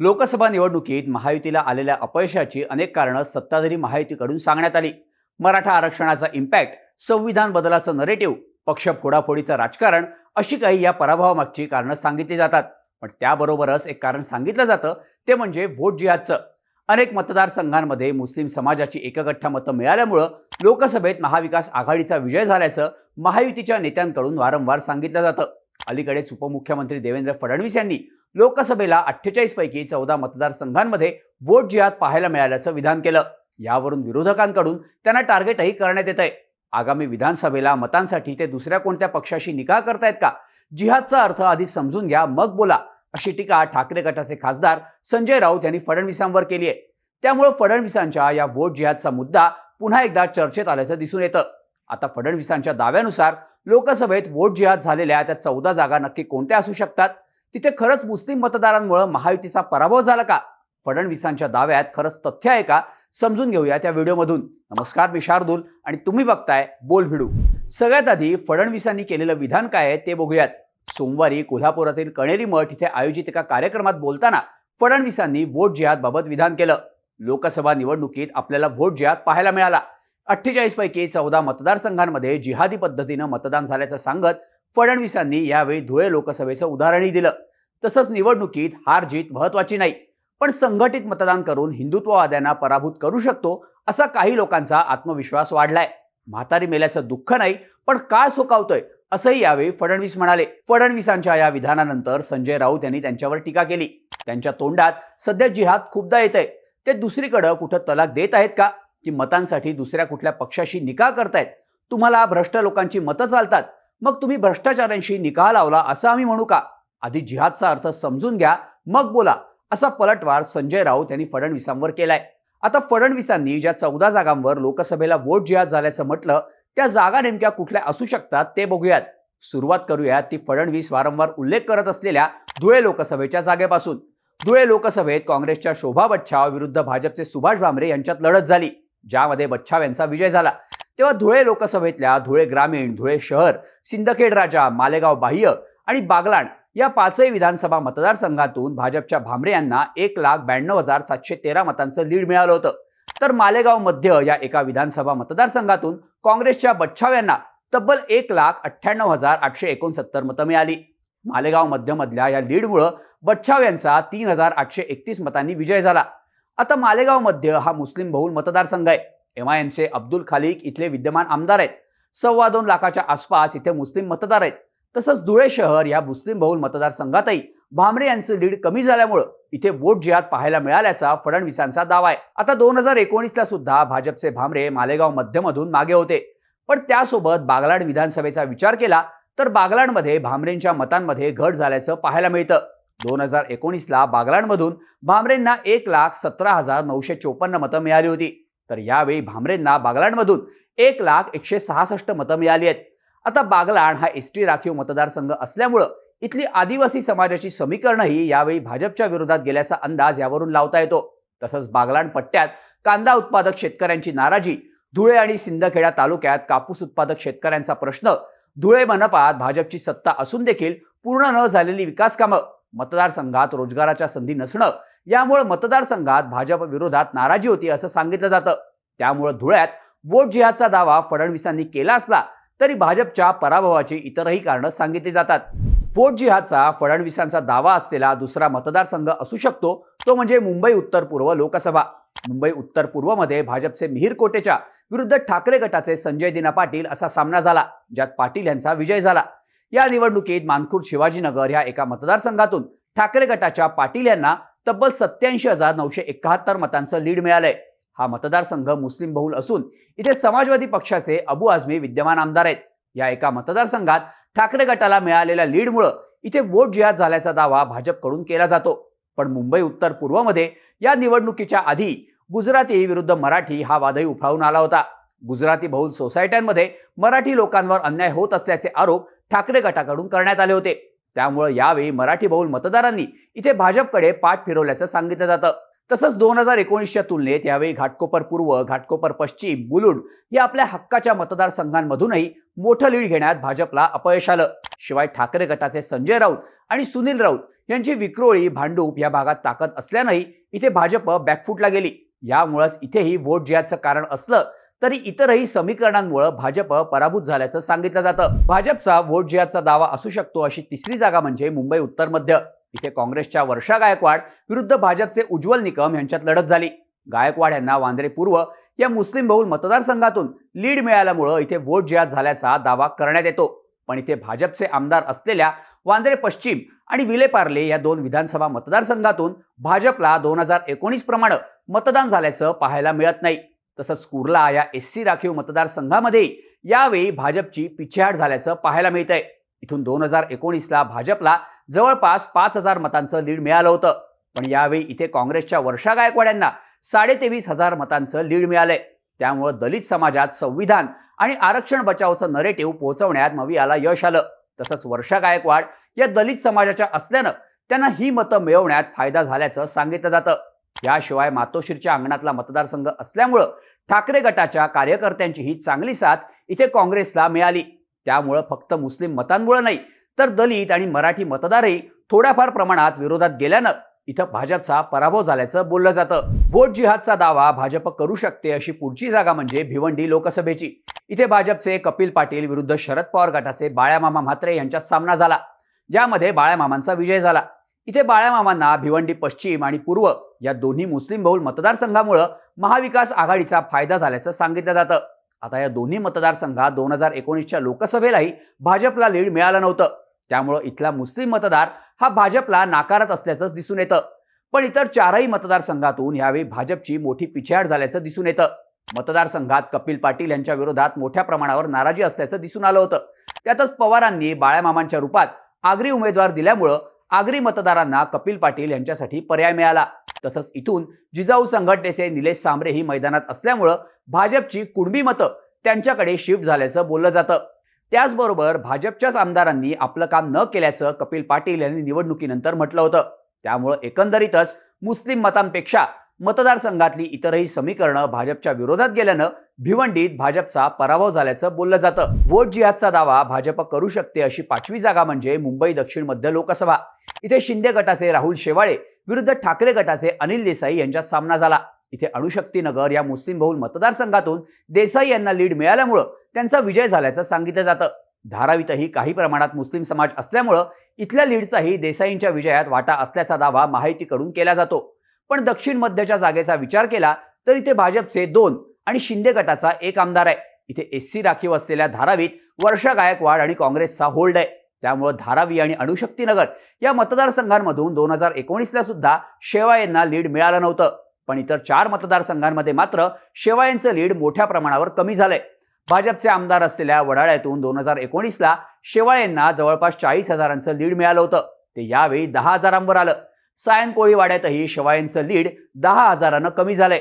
लोकसभा निवडणुकीत महायुतीला आलेल्या अपयशाची अनेक कारणं सत्ताधारी महायुतीकडून सांगण्यात आली. मराठा आरक्षणाचा इम्पॅक्ट संविधान बदलाचं नरेटिव्ह पक्ष फोडाफोडीचं राजकारण अशी काही या पराभवामागची कारणं सांगितली जातात. पण त्याबरोबरच एक कारण सांगितलं जातं ते म्हणजे व्होट जिहादचं. अनेक मतदारसंघांमध्ये मुस्लिम समाजाची एकगठ्ठा मतं मिळाल्यामुळं लोकसभेत महाविकास आघाडीचा विजय झाल्याचं महायुतीच्या नेत्यांकडून वारंवार सांगितलं जातं. अलीकडेच उपमुख्यमंत्री देवेंद्र फडणवीस यांनी लोकसभेला अठ्ठेचाळीस पैकी चौदा मतदारसंघांमध्ये वोट जिहाद पाहायला मिळाल्याचं विधान केलं. यावरून विरोधकांकडून त्यांना टार्गेटही करण्यात येत आहे आगामी विधानसभेला मतांसाठी ते दुसऱ्या कोणत्या पक्षाशी निकाह करतायत का? जिहादचा अर्थ आधी समजून घ्या मग बोला अशी टीका ठाकरे गटाचे खासदार संजय राऊत यांनी फडणवीसांवर केली आहे. त्यामुळे फडणवीसांच्या या वोट जिहादचा मुद्दा पुन्हा एकदा चर्चेत आल्याचं दिसून येतं. आता फडणवीसांच्या दाव्यानुसार लोकसभेत वोट जिहाद झालेल्या त्या चौदा जागा नक्की कोणत्या असू शकतात? तिथे खरंच मुस्लिम मतदारांमुळे महायुतीचा पराभव झाला का? फडणवीसांच्या दाव्यात खरंच तथ्य आहे का? समजून घेऊया त्या व्हिडिओमधून. नमस्कार मी शार्दूल आणि तुम्ही बघताय बोल भिडू. सगळ्यात आधी फडणवीसांनी केलेलं विधान काय आहे ते बघूयात. सोमवारी कोल्हापुरातील कणेरी मठ इथे आयोजित एका कार्यक्रमात बोलताना फडणवीसांनी वोट जिहादबाबत विधान केलं. लोकसभा निवडणुकीत आपल्याला वोट जिहाद पाहायला मिळाला. अठ्ठेचाळीस पैकी चौदा मतदारसंघांमध्ये जिहादी पद्धतीनं मतदान झाल्याचं सांगत फडणवीसांनी यावेळी धुळे लोकसभेचं उदाहरणही दिलं. तसंच निवडणुकीत हार जीत महत्वाची नाही पण संघटित मतदान करून हिंदुत्ववाद्यांना पराभूत करू शकतो असा काही लोकांचा आत्मविश्वास वाढलाय. म्हातारी मेल्याचं दुःख नाही पण काळ सोकावतोय असंही यावेळी फडणवीस म्हणाले. फडणवीसांच्या या विधानानंतर संजय राऊत यांनी त्यांच्यावर टीका केली. त्यांच्या तोंडात सध्या जिहाद खूपदा येत आहे ते दुसरीकडं कुठं तलाक देत आहेत का? की मतांसाठी दुसऱ्या कुठल्या पक्षाशी निकाह करतायत? तुम्हाला भ्रष्ट लोकांची मतं चालतात. मग तुम्ही भ्रष्टाचारांशी निकाह लावला असं आम्ही म्हणू का? आधी जिहादचा अर्थ समजून घ्या मग बोला. असा पलटवार संजय राऊत यांनी फडणवीसांवर केलाय. आता फडणवीसांनी ज्या चौदा जागांवर लोकसभेला वोट जिहाद झाल्याचं म्हटलं त्या जागा नेमक्या कुठल्या असू शकतात ते बघूयात. सुरुवात करूयात ती फडणवीस वारंवार उल्लेख करत असलेल्या धुळे लोकसभेच्या जागेपासून. धुळे लोकसभेत काँग्रेसच्या शोभा बच्छाव विरुद्ध भाजपचे सुभाष भामरे यांच्यात लढत झाली ज्यामध्ये बच्छाव यांचा विजय झाला. तेव्हा धुळे लोकसभेतल्या धुळे ग्रामीण धुळे शहर सिंदखेड राजा मालेगाव बाह्य आणि बागलाण या पाचही विधानसभा मतदारसंघातून भाजपच्या भामरे यांना एक लाख ब्याण्णव हजार सातशे तेरा मतांचं लीड मिळालं होतं. तर मालेगाव मध्य या एका विधानसभा मतदारसंघातून काँग्रेसच्या बच्छाव यांना तब्बल एक लाख अठ्ठ्याण्णव हजार आठशे एकोणसत्तर मतं मिळाली. मालेगाव मध्यमधल्या या लीडमुळं बच्छाव यांचा तीन हजार आठशे एकतीस मतांनी विजय झाला. आता मालेगाव मध्य हा मुस्लिम बहुल मतदारसंघ आहे. एम आय एमचे अब्दुल खालिक इथले विद्यमान आमदार आहेत. सव्वा दोन लाखाच्या आसपास इथे मुस्लिम मतदार आहेत. तसंच धुळे शहर या मुस्लिम बहुल मतदारसंघातही भामरे यांचं लीड कमी झाल्यामुळं इथे वोट जिहाद पाहायला मिळाल्याचा फडणवीसांचा दावा आहे. आता दोन हजार एकोणीसला सुद्धा भाजपचे भामरे मालेगाव मध्यमधून मागे होते. पण त्यासोबत बागलाण विधानसभेचा विचार केला तर बागलाणमध्ये भामरेंच्या मतांमध्ये घट झाल्याचं पाहायला मिळतं. दोन हजार एकोणीसला बागलाणमधून भामरेंना एक लाख सतरा हजार नऊशे चोपन्न मतं मिळाली होती. तर यावेळी भामरेंना बागलाणमधून एक लाख एकशे सहासष्ट मतं मिळाली आहेत. आता बागलाण हा एस टी राखीव मतदारसंघ असल्यामुळं इथली आदिवासी समाजाची समीकरणही यावेळी भाजपच्या विरोधात गेल्याचा अंदाज यावरून लावता येतो. तसंच बागलाण पट्ट्यात कांदा उत्पादक शेतकऱ्यांची नाराजी धुळे आणि सिंदखेडा तालुक्यात कापूस उत्पादक शेतकऱ्यांचा प्रश्न धुळे मनपात भाजपची सत्ता असून देखील पूर्ण न झालेली विकास कामं मतदारसंघात रोजगाराच्या संधी नसणं यामुळे मतदारसंघात भाजप विरोधात नाराजी होती असं सांगितलं जातं. त्यामुळे धुळ्यात वोट जिहादचा दावा फडणवीसांनी केला असला तरी भाजपच्या पराभवाची इतरही कारणं सांगितली जातात. वोट जिहादचा फडणवीसांचा दावा असलेला दुसरा मतदारसंघ असू शकतो तो म्हणजे मुंबई उत्तर पूर्व लोकसभा. मुंबई उत्तर पूर्वमध्ये भाजपचे मिहीर कोटेच्या विरुद्ध ठाकरे गटाचे संजय दिना पाटील असा सामना झाला ज्यात पाटील यांचा विजय झाला. या निवडणुकीत मानखूर शिवाजीनगर या एका मतदारसंघातून ठाकरे गटाच्या पाटील यांना तब्बल सत्याऐंशी हजार नऊशे एकाहत्तर मतांचं लीड मिळालंय. हा मतदारसंघ मुस्लिम बहुल असून इथे समाजवादी पक्षाचे अबू आझमी विद्यमान आमदार आहेत. या एका मतदारसंघात ठाकरे गटाला मिळालेल्या लीडमुळं इथे वोट जिहाद झाल्याचा दावा भाजपकडून केला जातो. पण मुंबई उत्तर पूर्वमध्ये या निवडणुकीच्या आधी गुजराती विरुद्ध मराठी हा वादही उफाळून आला होता. गुजराती बहुल सोसायट्यांमध्ये मराठी लोकांवर अन्याय होत असल्याचे आरोप ठाकरे गटाकडून करण्यात आले होते. त्यामुळे यावेळी मराठी बहुल मतदारांनी इथे भाजपकडे पाठ फिरवल्याचं सांगितलं जातं. तसंच दोन हजार एकोणीसच्या तुलनेत यावेळी घाटकोपर पूर्व घाटकोपर पश्चिम मुलुंड या आपल्या हक्काच्या मतदारसंघांमधूनही मोठं लीड घेण्यात भाजपला अपयश आलं. शिवाय ठाकरे गटाचे संजय राऊत आणि सुनील राऊत यांची विक्रोळी भांडूप या भागात ताकद असल्यानंही इथे भाजप बॅकफुटला गेली. यामुळेच इथेही वोट जयाचं कारण असलं तरी इतरही समीकरणांमुळे भाजप पराभूत झाल्याचं सांगितलं जातं. भाजपचा वोट जिहादचा दावा असू शकतो अशी तिसरी जागा म्हणजे मुंबई उत्तर मध्य. इथे काँग्रेसच्या वर्षा गायकवाड विरुद्ध भाजपचे उज्ज्वल निकम यांच्यात लढत झाली. गायकवाड यांना वांद्रे पूर्व या मुस्लिम बहुल मतदारसंघातून लीड मिळाल्यामुळं इथे वोट जिहाद झाल्याचा दावा करण्यात येतो. पण इथे भाजपचे आमदार असलेल्या वांद्रे पश्चिम आणि विलेपार्ले या दोन विधानसभा मतदारसंघातून भाजपला दोन हजार एकोणीस प्रमाणे मतदान झाल्याचं पाहायला मिळत नाही. तसंच कुर्ला या एस सी राखीव मतदारसंघामध्ये यावेळी भाजपची पिछेहाट झाल्याचं पाहायला मिळतंय. इथून दोन हजार एकोणीसला भाजपला जवळपास पाच हजार मतांचं लीड मिळालं होतं. पण यावेळी इथे काँग्रेसच्या वर्षा गायकवाड यांना साडेतेवीस हजार मतांचं लीड मिळालंय. त्यामुळं दलित समाजात संविधान आणि आरक्षण बचावचं नरेटिव्ह पोहोचवण्यात मवियाला यश आलं. तसंच वर्षा गायकवाड या दलित समाजाच्या असल्यानं त्यांना ही मतं मिळवण्यात फायदा झाल्याचं सांगितलं जातं. याशिवाय मातोश्रीच्या अंगणातला मतदारसंघ असल्यामुळं ठाकरे गटाच्या कार्यकर्त्यांची ही चांगली साथ इथे काँग्रेसला मिळाली. त्यामुळं फक्त मुस्लिम मतांमुळं नाही तर दलित आणि मराठी मतदारही थोड्याफार प्रमाणात विरोधात गेल्यानं इथं भाजपचा पराभव झाल्याचं बोललं जातं. वोट जिहादचा दावा भाजप करू शकते अशी पुढची जागा म्हणजे भिवंडी लोकसभेची. इथे भाजपचे कपिल पाटील विरुद्ध शरद पवार गटाचे बाळ्यामामा म्हात्रे यांच्यात सामना झाला ज्यामध्ये बाळ्यामामांचा विजय झाला. इथे बाळ्यामामांना भिवंडी पश्चिम आणि पूर्व या दोन्ही मुस्लिम बहुल मतदारसंघामुळं महाविकास आघाडीचा फायदा झाल्याचं सांगितलं जातं. आता या दोन्ही मतदारसंघात दोन हजार एकोणीसच्या लोकसभेलाही भाजपला लीड मिळालं नव्हतं. त्यामुळं इथला मुस्लिम मतदार हा भाजपला नाकारत असल्याचं दिसून येतं. पण इतर चारही मतदारसंघातून यावेळी भाजपची मोठी पिछेहाट झाल्याचं दिसून येतं. मतदारसंघात कपिल पाटील यांच्या विरोधात मोठ्या प्रमाणावर नाराजी असल्याचं दिसून आलं होतं. त्यातच पवारांनी बाळ्यामामांच्या रूपात आगरी उमेदवार दिल्यामुळं आगरी मतदारांना कपिल पाटील यांच्यासाठी पर्याय मिळाला. तसंच इथून जिजाऊ संघटनेचे निलेश सांबरे ही मैदानात असल्यामुळं भाजपची कुणबी मतं त्यांच्याकडे शिफ्ट झाल्याचं बोललं जातं. त्याचबरोबर भाजपच्याच आमदारांनी आपलं काम न केल्याचं कपिल पाटील यांनी निवडणुकीनंतर म्हटलं होतं. त्यामुळं एकंदरीतच मुस्लिम मतांपेक्षा मतदारसंघातली इतरही समीकरणं भाजपच्या विरोधात गेल्यानं भिवंडीत भाजपचा पराभव झाल्याचं बोललं जातं. वोट जिहादचा दावा भाजप करू शकते अशी पाचवी जागा म्हणजे मुंबई दक्षिण मध्य लोकसभा. इथे शिंदे गटाचे राहुल शेवाळे विरुद्ध ठाकरे गटाचे अनिल देसाई यांच्यात सामना झाला. इथे अणुशक्ती नगर या मुस्लिम बहुल मतदारसंघातून देसाई यांना लीड मिळाल्यामुळं त्यांचा विजय झाल्याचं सांगितलं जातं. धारावीतही काही प्रमाणात मुस्लिम समाज असल्यामुळं इथल्या लीडचाही देसाईंच्या विजयात वाटा असल्याचा दावा माहितीकडून केला जातो. पण दक्षिण मध्यच्या जागेचा विचार केला तर इथे भाजपचे दोन आणि शिंदे गटाचा एक आमदार आहे. इथे एस सी राखीव असलेल्या धारावीत वर्षा गायकवाड आणि काँग्रेसचा होल्ड आहे. त्यामुळे धारावी आणि अणुशक्तीनगर या मतदारसंघांमधून दोन हजार एकोणीसला सुद्धा शेवा यांना लीड मिळालं नव्हतं. पण इतर चार मतदारसंघांमध्ये मात्र शेवा यांचं लीड मोठ्या प्रमाणावर कमी झालंय. भाजपचे आमदार असलेल्या वडाळ्यातून दोन हजार एकोणीसला शेवाळ यांना जवळपास चाळीस हजारांचं लीड मिळालं होतं. ते यावेळी दहा हजारांवर आलं. सायन कोळीवाड्यातही शेवाळ्यांचं लीड दहा हजारानं कमी झालंय.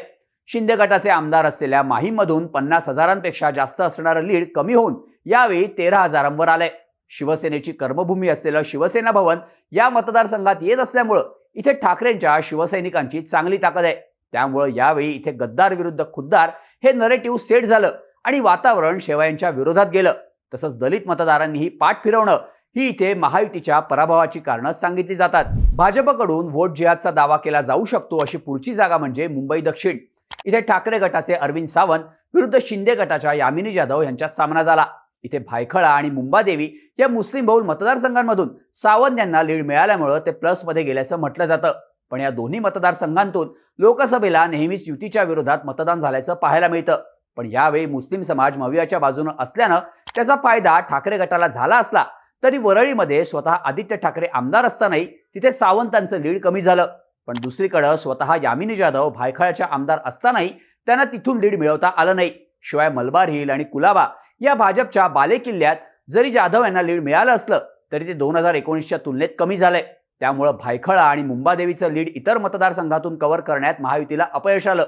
शिंदे गटाचे आमदार असलेल्या माहीमधून पन्नास हजारांपेक्षा जास्त असणारं लीड कमी होऊन यावेळी तेरा हजारांवर आलंय. शिवसेनेची कर्मभूमी असलेलं शिवसेना भवन या मतदारसंघात येत असल्यामुळं इथे ठाकरेंच्या शिवसैनिकांची चांगली ताकद आहे. त्यामुळं यावेळी इथे गद्दार विरुद्ध खुद्दार हे नरेटिव्ह सेट झालं आणि वातावरण शेवायांच्या विरोधात गेलं. तसंच दलित मतदारांनीही पाठ फिरवणं ही इथे महायुतीच्या पराभवाची कारणं सांगितली जातात. भाजपकडून व्होट जिहादचा दावा केला जाऊ शकतो अशी पुढची जागा म्हणजे मुंबई दक्षिण. इथे ठाकरे गटाचे अरविंद सावंत विरुद्ध शिंदे गटाच्या यामिनी जाधव यांच्यात सामना झाला. इथे भायखळा आणि मुंबादेवी या मुस्लिम बहुल मतदारसंघांमधून सावंत यांना लीड मिळाल्यामुळं ते प्लसमध्ये गेल्याचं म्हटलं जातं. पण या दोन्ही मतदारसंघांतून लोकसभेला नेहमीच युतीच्या विरोधात मतदान झाल्याचं पाहायला मिळतं. पण यावेळी मुस्लिम समाज मवियाच्या बाजूनं असल्यानं त्याचा फायदा ठाकरे गटाला झाला असला तरी वरळीमध्ये स्वतः आदित्य ठाकरे आमदार असतानाही तिथे सावंतांचं लीड कमी झालं. पण दुसरीकडं स्वतः यामिनी जाधव भायखळ्याच्या आमदार असतानाही त्यांना तिथून लीड मिळवता आलं नाही. शिवाय मलबार हिल आणि कुलाबा या भाजपच्या बालेकिल्ल्यात जरी जाधव यांना लीड मिळालं असलं तरी ते दोन हजार एकोणीसच्या तुलनेत कमी झालंय. त्यामुळं भायखळा आणि मुंबादेवीचं लीड इतर मतदारसंघातून कव्हर करण्यात महायुतीला अपयश आलं.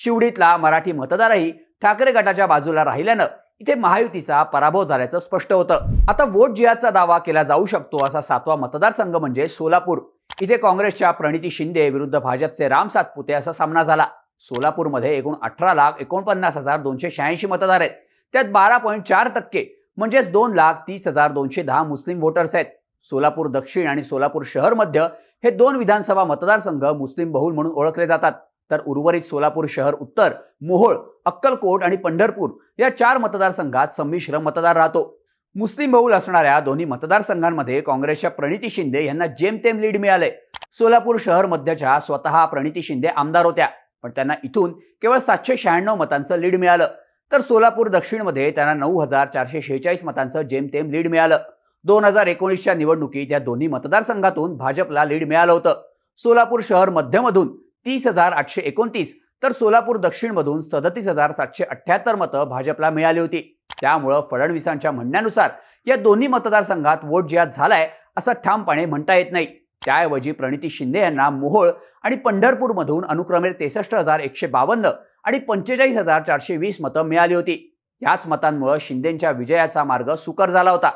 शिवडीतला मराठी मतदारही ठाकरे गटाच्या बाजूला राहिल्यानं इथे महायुतीचा पराभव झाल्याचं स्पष्ट होतं. आता वोट जिहादचा दावा केला जाऊ शकतो असा सातवा मतदारसंघ म्हणजे सोलापूर. इथे काँग्रेसच्या प्रणिती शिंदे विरुद्ध भाजपचे राम सातपुते असा सामना झाला. सोलापूरमध्ये एकूण अठरा लाख एकोणपन्नास हजार दोनशे शहाऐंशी मतदार आहेत. त्यात बारा पॉईंट चार टक्के म्हणजेच दोन लाख तीस हजार दोनशे दहा मुस्लिम वोटर्स आहेत. सोलापूर दक्षिण आणि सोलापूर शहर मध्य हे दोन विधानसभा मतदारसंघ मुस्लिम बहुल म्हणून ओळखले जातात. तर उर्वरित सोलापूर शहर उत्तर मोहोळ अक्कलकोट आणि पंढरपूर या चार मतदारसंघात संमिश्र मतदार राहतो. मुस्लिम बहुल असणाऱ्या दोन्ही मतदारसंघांमध्ये काँग्रेसच्या प्रणिती शिंदे यांना जेमतेम लीड मिळाले. सोलापूर शहर मध्यच्या स्वतः प्रणिती शिंदे आमदार होत्या पण त्यांना इथून केवळ सातशे शहाण्णव मतांचं लीड मिळालं. तर सोलापूर दक्षिणमध्ये त्यांना नऊ हजार चारशे शेहेचाळीस मतांचं जेमतेम लीड मिळालं. दोन हजार एकोणीसच्या निवडणुकीत या दोन्ही मतदारसंघातून भाजपला लीड मिळालं होतं. सोलापूर शहर मध्यमधून तीस हजार आठशे एकोणतीस तर सोलापूर दक्षिणमधून सदतीस हजार सातशे अठ्ठ्याहत्तर मतं भाजपला मिळाली होती. त्यामुळं फडणवीसांच्या म्हणण्यानुसार या दोन्ही मतदारसंघात वोट जिहाद झालाय असं ठामपणे म्हणता येत नाही. त्याऐवजी प्रणिती शिंदे यांना मोहोळ आणि पंढरपूरमधून अनुक्रमे तेसष्ट हजार एकशे बावन्न आणि पंचेचाळीस हजार चारशे वीस मतं मिळाली होती. याच मतांमुळे शिंदेच्या विजयाचा मार्ग सुकर झाला होता.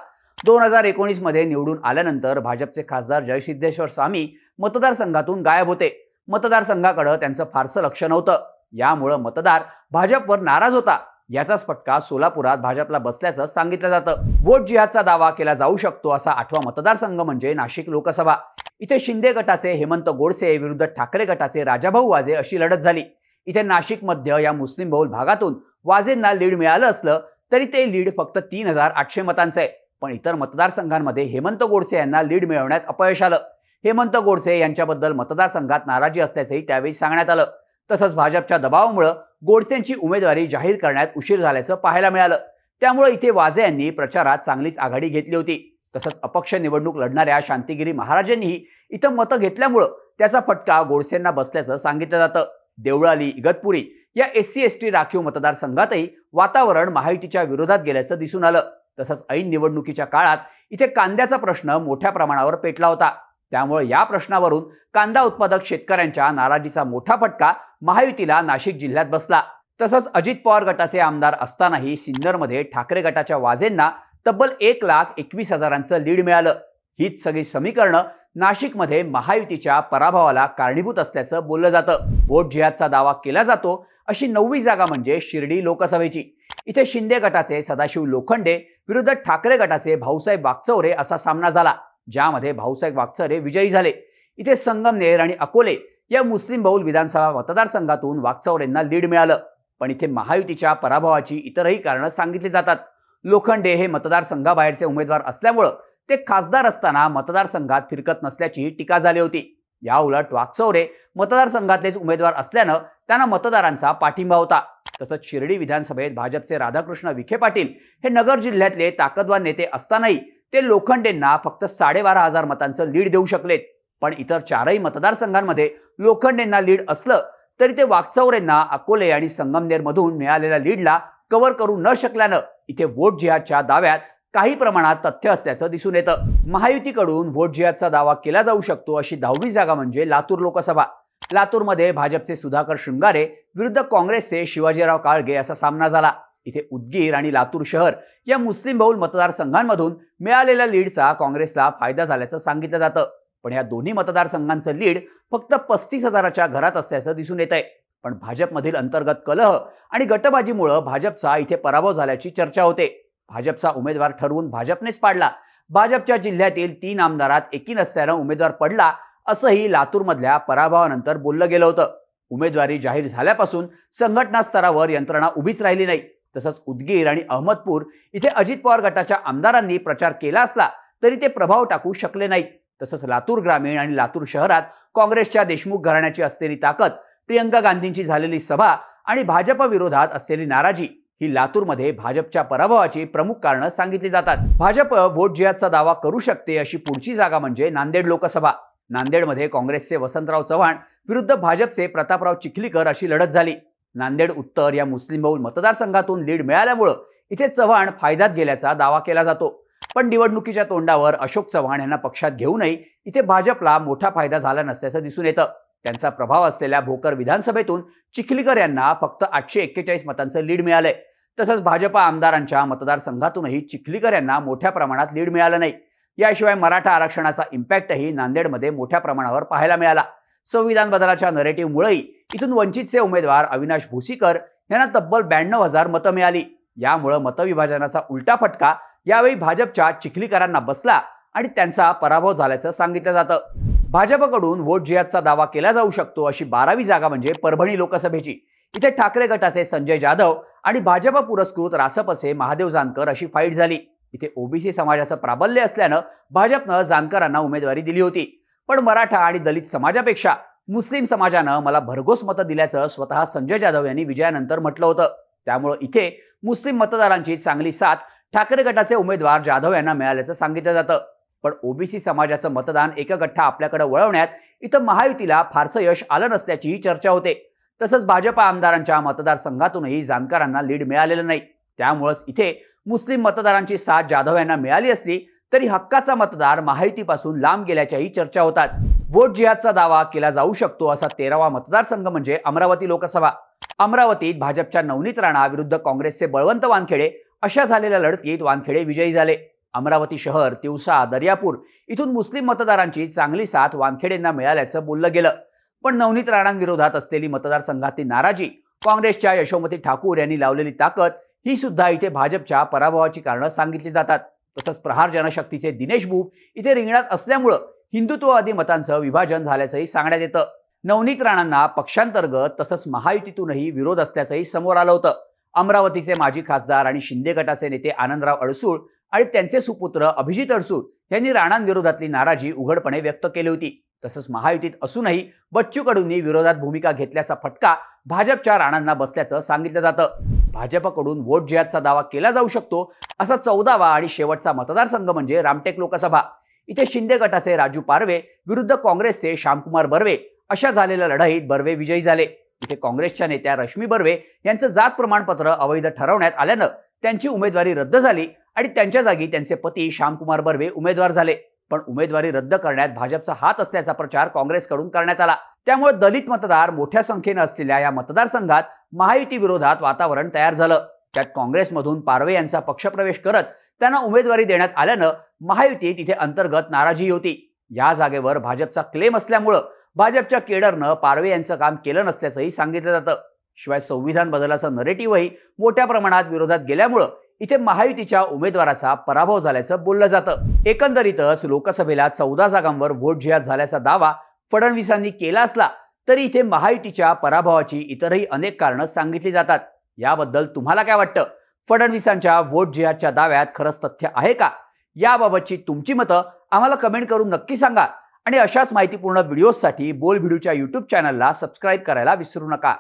दोन हजार एकोणीसमध्ये निवडून आल्यानंतर भाजपचे खासदार जयसिद्धेश्वर स्वामी मतदारसंघातून गायब होते. मतदारसंघाकडे त्यांचं फारसं लक्ष नव्हतं. यामुळं मतदार भाजपवर नाराज होता. याचाच फटका सोलापुरात भाजपला बसल्याचं सांगितलं जातं. वोट जिहादचा दावा केला जाऊ शकतो असा आठवा मतदारसंघ म्हणजे नाशिक लोकसभा. इथे शिंदे गटाचे हेमंत गोडसे विरुद्ध ठाकरे गटाचे राजाभाऊ वाजे अशी लढत झाली. इथे नाशिक मध्य या मुस्लिम बहुल भागातून वाजेंना लीड मिळालं असलं तरी ते लीड फक्त तीन हजार आठशे मतांचं. आहे पण इतर मतदारसंघांमध्ये हेमंत गोडसे यांना लीड मिळवण्यात अपयश आलं. हेमंत गोडसे यांच्याबद्दल मतदारसंघात नाराजी असल्याचंही त्यावेळी सांगण्यात आलं. तसंच भाजपच्या दबावामुळं गोडसेंची उमेदवारी जाहीर करण्यात उशीर झाल्याचं पाहायला मिळालं. त्यामुळे इथे वाजे यांनी प्रचारात चांगलीच आघाडी घेतली होती. तसंच अपक्ष निवडणूक लढणाऱ्या शांतिगिरी महाराजांनीही इथं मतं घेतल्यामुळं त्याचा फटका गोडसेंना बसल्याचं सांगितलं जातं. देवळाली इगतपुरी या एस सी एस टी राखीव मतदारसंघातही वातावरण महायुतीच्या विरोधात गेल्याचं दिसून आलं. तसंच ऐन निवडणुकीच्या काळात इथे कांद्याचा प्रश्न मोठ्या प्रमाणावर पेटला होता. त्यामुळे या प्रश्नावरून कांदा उत्पादक शेतकऱ्यांच्या नाराजीचा मोठा फटका महायुतीला नाशिक जिल्ह्यात बसला. तसंच अजित पवार गटाचे आमदार असतानाही सिन्नरमध्ये ठाकरे गटाच्या वाजेंना तब्बल एक लाख एकवीस हजारांचं लीड मिळालं. हीच सगळी समीकरणं नाशिकमध्ये महायुतीच्या पराभवाला कारणीभूत असल्याचं बोललं जातं. वोट जिहादचा दावा केला जातो अशी नववी जागा म्हणजे शिर्डी लोकसभेची. इथे शिंदे गटाचे सदाशिव लोखंडे विरुद्ध ठाकरे गटाचे भाऊसाहेब वागचौरे असा सामना झाला. ज्यामध्ये भाऊसाहेब वागचौरे विजयी झाले. इथे संगमनेर आणि अकोले या मुस्लिम बहुल विधानसभा मतदारसंघातून वागचौरेंना लीड मिळालं. पण इथे महायुतीच्या पराभवाची इतरही कारणं सांगितली जातात. लोखंडे हे मतदारसंघाबाहेरचे उमेदवार असल्यामुळं ते खासदार असताना मतदारसंघात फिरकत नसल्याची टीका झाली होती. या उलट वाकचौरे मतदारसंघातलेच उमेदवार असल्यानं त्यांना मतदारांचा पाठिंबा होता. तसंच शिर्डी विधानसभेत भाजपचे राधाकृष्ण विखे पाटील हे नगर जिल्ह्यातले ताकदवार नेते असतानाही ते लोखंडेंना फक्त साडेबारा हजार मतांचं लीड देऊ शकलेत. पण इतर चारही मतदारसंघांमध्ये लोखंडेंना लीड असलं तरी ते वाकचौरेंना अकोले आणि संगमनेरमधून मिळालेल्या लीडला कव्हर करू न शकल्यानं इथे वोट जिहादच्या दाव्यात काही प्रमाणात तथ्य असल्याचं दिसून येतं. महायुतीकडून वोट जिहादचा दावा केला जाऊ शकतो अशी दहावी जागा म्हणजे लातूर लोकसभा. लातूरमध्ये भाजपचे सुधाकर शृंगारे विरुद्ध काँग्रेसचे शिवाजीराव काळगे असा सामना झाला. इथे उदगीर आणि लातूर शहर या मुस्लिम बहुल मतदारसंघांमधून मिळालेल्या लीडचा काँग्रेसला फायदा झाल्याचं सांगितलं जातं. पण या दोन्ही मतदारसंघांचं लीड फक्त पस्तीस हजाराच्या घरात असल्याचं दिसून येत आहे पण भाजपमधील अंतर्गत कलह आणि गटबाजीमुळं भाजपचा इथे पराभव झाल्याची चर्चा होते. भाजपचा उमेदवार ठरवून भाजपनेच पाडला. भाजपच्या जिल्ह्यातील तीन आमदारात एकी नसल्यानं उमेदवार पडला असंही लातूरमधल्या पराभवानंतर बोललं गेलं होतं. उमेदवारी जाहीर झाल्यापासून संघटना स्तरावर यंत्रणा उभीच राहिली नाही. तसंच उदगीर आणि अहमदपूर इथे अजित पवार गटाच्या आमदारांनी प्रचार केला असला तरी ते प्रभाव टाकू शकले नाहीत. तसंच लातूर ग्रामीण आणि लातूर शहरात काँग्रेसच्या देशमुख घराण्याची असलेली ताकद प्रियंका गांधींची झालेली सभा आणि भाजप विरोधात असलेली नाराजी ही लातूरमध्ये भाजपच्या पराभवाची प्रमुख कारणं सांगितली जातात. भाजप वोट जिहादचा दावा करू शकते अशी पुढची जागा म्हणजे नांदेड लोकसभा. नांदेडमध्ये काँग्रेसचे वसंतराव चव्हाण विरुद्ध भाजपचे प्रतापराव चिखलीकर अशी लढत झाली. नांदेड उत्तर या मुस्लिम बहुल मतदारसंघातून लीड मिळाल्यामुळं इथे चव्हाण फायद्यात गेल्याचा दावा केला जातो. पण निवडणुकीच्या तोंडावर अशोक चव्हाण यांना पक्षात घेऊनही इथे भाजपला मोठा फायदा झाला नसल्याचं दिसून येतं. त्यांचा प्रभाव असलेल्या भोकर विधानसभेतून चिखलीकर यांना फक्त आठशे एक्केचाळीस मतांचं लीड मिळालंय. तसंच भाजपा आमदारांच्या मतदारसंघातूनही चिखलीकर यांना मोठ्या प्रमाणात लीड मिळालं नाही. याशिवाय मराठा आरक्षणाचा इम्पॅक्टही नांदेडमध्ये मोठ्या प्रमाणावर पाहायला मिळाला. संविधान बदलाच्या नरेटिव्हमुळेही इथून वंचितचे उमेदवार अविनाश भुसीकर यांना तब्बल ब्याण्णव हजार मतं मिळाली. यामुळं मतविभाजनाचा उलटा फटका यावेळी भाजपच्या चिखलीकरांना बसला आणि त्यांचा पराभव झाल्याचं सांगितलं जातं. भाजपकडून वोट जिहादचा दावा केला जाऊ शकतो अशी बारावी जागा म्हणजे परभणी लोकसभेची. इथे ठाकरे गटाचे संजय जाधव आणि भाजप पुरस्कृत रासपचे महादेव जानकर अशी फाईट झाली. इथे ओबीसी समाजाचं प्राबल्य असल्यानं भाजपनं जानकरांना उमेदवारी दिली होती. पण मराठा आणि दलित समाजापेक्षा मुस्लिम समाजानं मला भरघोस मतं दिल्याचं स्वतः संजय जाधव यांनी विजयानंतर म्हटलं होतं. त्यामुळं इथे मुस्लिम मतदारांची चांगली साथ ठाकरे गटाचे उमेदवार जाधव यांना मिळाल्याचं सांगितलं जातं. पण ओबीसी समाजाचं मतदान एकगठ्ठा आपल्याकडे वळवण्यात इथं महायुतीला फारसं यश आलं नसल्याचीही चर्चा होते. तसंच भाजपा आमदारांच्या मतदारसंघातूनही जानकारांना लीड मिळालेलं नाही. त्यामुळंच इथे मुस्लिम मतदारांची साथ जाधव यांना मिळाली असली तरी हक्काचा मतदार माहितीपासून लांब गेल्याच्याही चर्चा होतात. वोट जिहादचा दावा केला जाऊ शकतो असा तेरावा मतदारसंघ म्हणजे अमरावती लोकसभा. अमरावतीत भाजपच्या नवनीत राणा विरुद्ध काँग्रेसचे बळवंत वानखेडे अशा झालेल्या लढतीत वानखेडे विजयी झाले. अमरावती शहर तिवसा दर्यापूर इथून मुस्लिम मतदारांची चांगली साथ वानखेडेंना मिळाल्याचं बोललं गेलं. पण नवनीत राणांविरोधात असलेली मतदारसंघातली नाराजी काँग्रेसच्या यशोमती ठाकूर यांनी लावलेली ताकद ही सुद्धा इथे भाजपच्या पराभवाची कारणं सांगितली जातात. तसंच प्रहार जनशक्तीचे दिनेश बुब इथे रिंगणात असल्यामुळं हिंदुत्ववादी मतांचं विभाजन झाल्याचंही सांगण्यात येतं. नवनीत राणांना पक्षांतर्गत तसंच महायुतीतूनही विरोध असल्याचंही समोर आलं होतं. अमरावतीचे माजी खासदार आणि शिंदे गटाचे नेते आनंदराव अडसूळ आणि त्यांचे सुपुत्र अभिजित अडसूळ यांनी राणांविरोधातली नाराजी उघडपणे व्यक्त केली होती. तसंच महायुतीत असूनही बच्चू कडूंनी विरोधात भूमिका घेतल्याचा फटका भाजपच्या राणांना बसल्याचं सांगितलं जातं. भाजपकडून वोट जिहादचा दावा केला जाऊ शकतो असा चौदावा आणि शेवटचा मतदारसंघ म्हणजे रामटेक लोकसभा. इथे शिंदे गटाचे राजू पारवे विरुद्ध काँग्रेसचे श्यामकुमार बर्वे अशा झालेल्या लढाईत बर्वे विजयी झाले. इथे काँग्रेसच्या नेत्या रश्मी बर्वे यांचं जात प्रमाणपत्र अवैध ठरवण्यात आल्यानं त्यांची उमेदवारी रद्द झाली आणि त्यांच्या जागी त्यांचे पती श्यामकुमार बर्वे उमेदवार झाले. पण उमेदवारी रद्द करण्यात भाजपचा हात असल्याचा प्रचार काँग्रेसकडून करण्यात आला. त्यामुळे दलित मतदार मोठ्या संख्येनं असलेल्या या मतदारसंघात महायुती विरोधात वातावरण तयार झालं. त्यात काँग्रेसमधून पारवे यांचा पक्षप्रवेश करत त्यांना उमेदवारी देण्यात आल्यानं महायुतीत तिथे अंतर्गत नाराजी होती. या जागेवर भाजपचा क्लेम असल्यामुळं भाजपच्या केडरनं पारवे यांचं काम केलं नसल्याचंही सांगितलं जातं. शिवाय संविधान बदलाचं नरेटिव्हही मोठ्या प्रमाणात विरोधात गेल्यामुळं इथे महायुतीच्या उमेदवाराचा पराभव झाल्याचं बोललं जातं. एकंदरीतच लोकसभेला चौदा जागांवर वोट जिहाद झाल्याचा दावा फडणवीसांनी केला असला तरी इथे महायुतीच्या पराभवाची इतरही अनेक कारणं सांगितली जातात. याबद्दल तुम्हाला काय वाटतं? फडणवीसांच्या वोट जिहादच्या दाव्यात खरंच तथ्य आहे का? याबाबतची तुमची मतं आम्हाला कमेंट करून नक्की सांगा आणि अशाच माहितीपूर्ण व्हिडिओजसाठी बोल व्हिडिओच्या यूट्यूब चॅनलला सबस्क्राईब करायला विसरू नका.